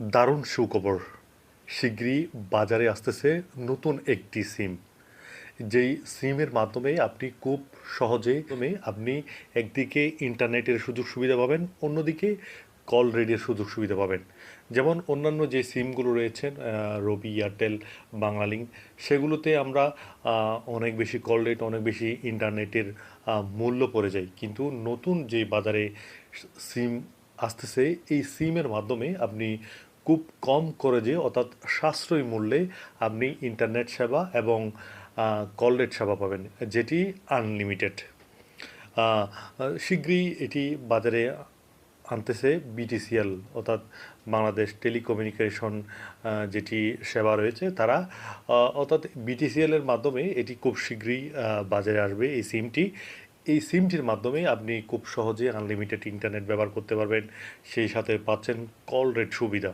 দারুণ সুখবর। শিগগিরই বাজারে আসতেছে নতুন একটি সিম। যেই সিমের মাধ্যমে আপনি খুব সহজে আপনি একদিকে ইন্টারনেটের সুযোগ সুবিধা পাবেন, অন্যদিকে কল রেডিওর সুযোগ সুবিধা পাবেন। যেমন অন্যান্য যে সিমগুলো রয়েছে রবি, এয়ারটেল, বাংলালিংক, সেগুলোতে আমরা অনেক বেশি কল রেট, অনেক বেশি ইন্টারনেটের মূল্য পড়ে যায়। কিন্তু নতুন যে বাজারে সিম আসতেছে, এই সিমের মাধ্যমে আপনি খুব কম করে যে অর্থাৎ সাশ্রয়ী মূল্যে আপনি ইন্টারনেট সেবা এবং কল রেট সেবা পাবেন, যেটি আনলিমিটেড শীঘ্রই এটি বাজারে আনতেছে বিটিসিএল অর্থাৎ বাংলাদেশ টেলিকমিউনিকেশন যেটি সেবা রয়েছে, তারা অর্থাৎ বিটিসিএলের মাধ্যমে এটি খুব শীঘ্রই বাজারে আসবে এই সিমটি এই সিমটির মাধ্যমে আপনি খুব সহজে আনলিমিটেড ইন্টারনেট ব্যবহার করতে পারবেন। সেই সাথে পাচ্ছেন কল রেট সুবিধা।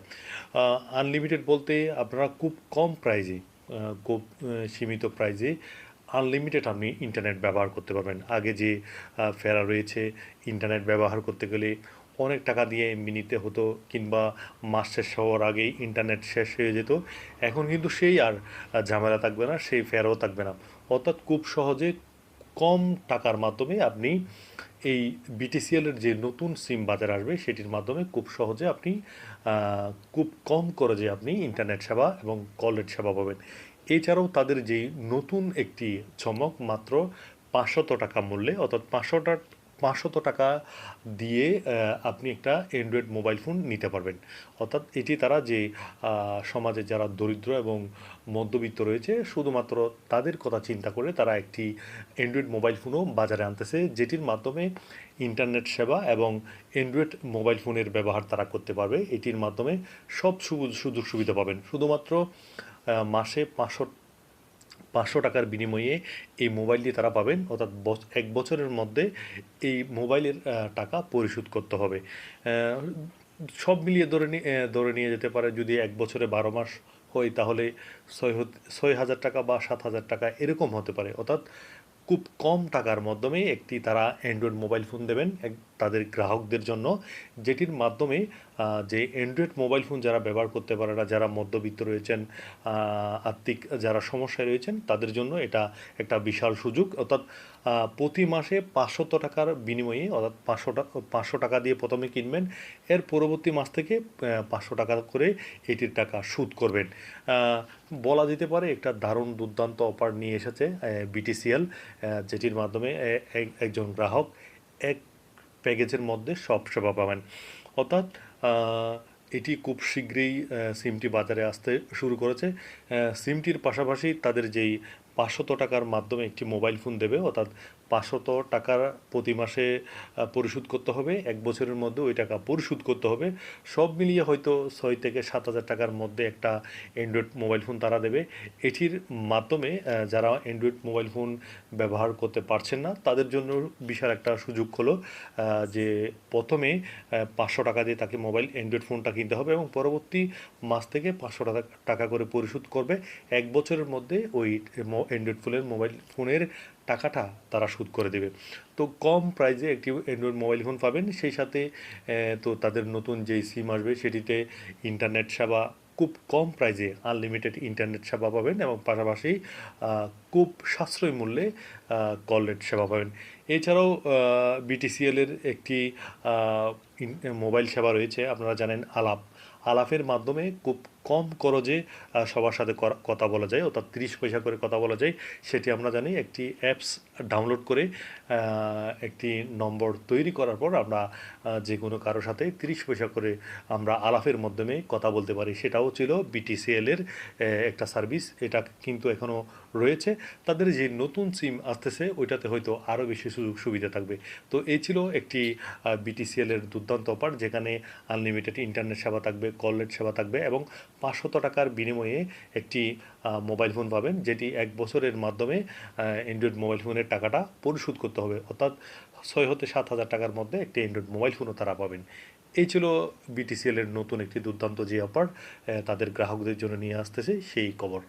আনলিমিটেড বলতে আপনারা খুব কম প্রাইজে খুব সীমিত প্রাইজে আনলিমিটেড আপনি ইন্টারনেট ব্যবহার করতে পারবেন। আগে যে ফেরা রয়েছে ইন্টারনেট ব্যবহার করতে গেলে অনেক টাকা দিয়ে এমবি নিতে হতো কিংবা মাস শেষ হওয়ার আগেই ইন্টারনেট শেষ হয়ে যেত। এখন কিন্তু সেই আর ঝামেলা থাকবে না, সেই ফেরাও থাকবে না। অর্থাৎ খুব সহজে কম টাকার মাধ্যমে আপনি এই বিটিসিএলের যে নতুন সিম বাজার আসবে, সেটির মাধ্যমে খুব সহজে আপনি খুব কম করে যে আপনি ইন্টারনেট সেবা এবং কলের সেবা পাবেন। এছাড়াও তাদের যে নতুন একটি চমক মাত্র পাঁচশত টাকা মূল্যে, অর্থাৎ পাঁচশো পাঁচশত টাকা দিয়ে আপনি একটা অ্যান্ড্রয়েড মোবাইল ফোন নিতে পারবেন। অর্থাৎ এটি তারা যে সমাজে যারা দরিদ্র এবং মধ্যবিত্ত রয়েছে, শুধুমাত্র তাদের কথা চিন্তা করে তারা একটি অ্যান্ড্রয়েড মোবাইল ফোনও বাজারে আনতেছে, যেটির মাধ্যমে ইন্টারনেট সেবা এবং অ্যান্ড্রয়েড মোবাইল ফোনের ব্যবহার তারা করতে পারবে। এটির মাধ্যমে সব সুযোগ সুবিধা পাবেন। শুধুমাত্র মাসে পাঁচশো পাঁচশো টাকার বিনিময়ে এই মোবাইলটি তারা পাবেন। অর্থাৎ এক বছরের মধ্যে এই মোবাইলের টাকা পরিশোধ করতে হবে। সব মিলিয়ে ধরে নিয়ে ধরে নিয়ে যেতে পারে যদি এক বছরে বারো মাস হয় তাহলে ছয় ছয় হাজার টাকা বা সাত হাজার টাকা এরকম হতে পারে। অর্থাৎ খুব কম টাকার মাধ্যমে একটি তারা অ্যান্ড্রয়েড মোবাইল ফোন দেবেন। এক তাদের গ্রাহকদের জন্য, যেটির মাধ্যমে যে অ্যান্ড্রয়েড মোবাইল ফোন যারা ব্যবহার করতে পারে না, যারা মধ্যবিত্ত রয়েছেন আর্থিক যারা সমস্যায় রয়েছেন, তাদের জন্য এটা একটা বিশাল সুযোগ। অর্থাৎ প্রতি মাসে পাঁচশত টাকার বিনিময়ে, অর্থাৎ পাঁচশো টাকা পাঁচশো টাকা দিয়ে প্রথমে কিনবেন, এর পরবর্তী মাস থেকে পাঁচশো টাকা করে এটির টাকা সুদ করবেন। বলা যেতে পারে একটা দারুণ দুর্দান্ত অফার নিয়ে এসেছে বিটিসিএল যেটির মাধ্যমে এক- একজন গ্রাহক এক প্যাকেজের মধ্যে সব সেবা পাবেন। অর্থাৎ এটি খুব শীঘ্রই সিমটি বাজারে আসতে শুরু করেছে। সিমটির পাশাপাশি তাদের যেই পাঁচশত টাকার মাধ্যমে একটি মোবাইল ফোন দেবে, অর্থাৎ পাঁচশত টাকার প্রতি মাসে পরিশোধ করতে হবে। এক বছরের মধ্যে ওই টাকা পরিশোধ করতে হবে। সব মিলিয়ে হয়তো ছয় থেকে সাত হাজার টাকার মধ্যে একটা অ্যান্ড্রয়েড মোবাইল ফোন তারা দেবে। এটির মাধ্যমে যারা অ্যান্ড্রয়েড মোবাইল ফোন ব্যবহার করতে পারছেন না, তাদের জন্য বিশাল একটা সুযোগ হলো যে প্রথমে পাঁচশো টাকা দিয়ে তাকে মোবাইল অ্যান্ড্রয়েড ফোনটা কিনতে হবে এবং পরবর্তী মাস থেকে পাঁচশো টাকা টাকা করে পরিশোধ করবে। এক বছরের মধ্যে ওই অ্যান্ড্রয়েড ফোনের মোবাইল ফোনের টাকাটা তারা শোধ করে দেবে। তো কম প্রাইজে একটি অ্যান্ড্রয়েড মোবাইল ফোন পাবেন। সেই সাথে তো তাদের নতুন যেই সিম আসবে, সেটিতে ইন্টারনেট সেবা, খুব কম প্রাইজে আনলিমিটেড ইন্টারনেট সেবা পাবেন এবং পাশাপাশি খুব সাশ্রয়ী মূল্যে কল রেট সেবা পাবেন। এছাড়াও বিটিসিএলের একটি মোবাইল সেবা রয়েছে। আপনারা জানেন আলাপ আলাপের মাধ্যমে খুব কম খরচে সবার সাথে কথা বলা যায়, অর্থাৎ তিরিশ পয়সা করে কথা বলা যায়, সেটি আমরা জানি একটি অ্যাপস ডাউনলোড করে একটি নম্বর তৈরি করার পর আমরা যে কোনো কারোর সাথে তিরিশ পয়সা করে আমরা আলাপের মাধ্যমে কথা বলতে পারি। সেটাও ছিল বিটিসিএল এর একটা সার্ভিস, এটা কিন্তু এখনও রয়েছে। তাদের যে নতুন সিম আসতেছে, ওইটাতে হয়তো আরও বেশি সুযোগ সুবিধা থাকবে। তো এই ছিল একটি বিটিসিএল এর দুর্দান্ত অফার, যেখানে আনলিমিটেড ইন্টারনেট সেবা থাকবে, কল রেট সেবা থাকবে এবং পাঁচশত টাকার বিনিময়ে একটি মোবাইল ফোন পাবেন, যেটি এক বছরের মাধ্যমে অ্যান্ড্রয়েড মোবাইল ফোনের টাকাটা পরিশোধ করতে হবে। অর্থাৎ ছয় হতে সাত হাজার টাকার মধ্যে একটি অ্যান্ড্রয়েড মোবাইল ফোনও তারা পাবেন। এই ছিল বিটিসিএলের নতুন একটি দুর্দান্ত যে অফার তাদের গ্রাহকদের জন্য নিয়ে আসতেছে সেই খবর।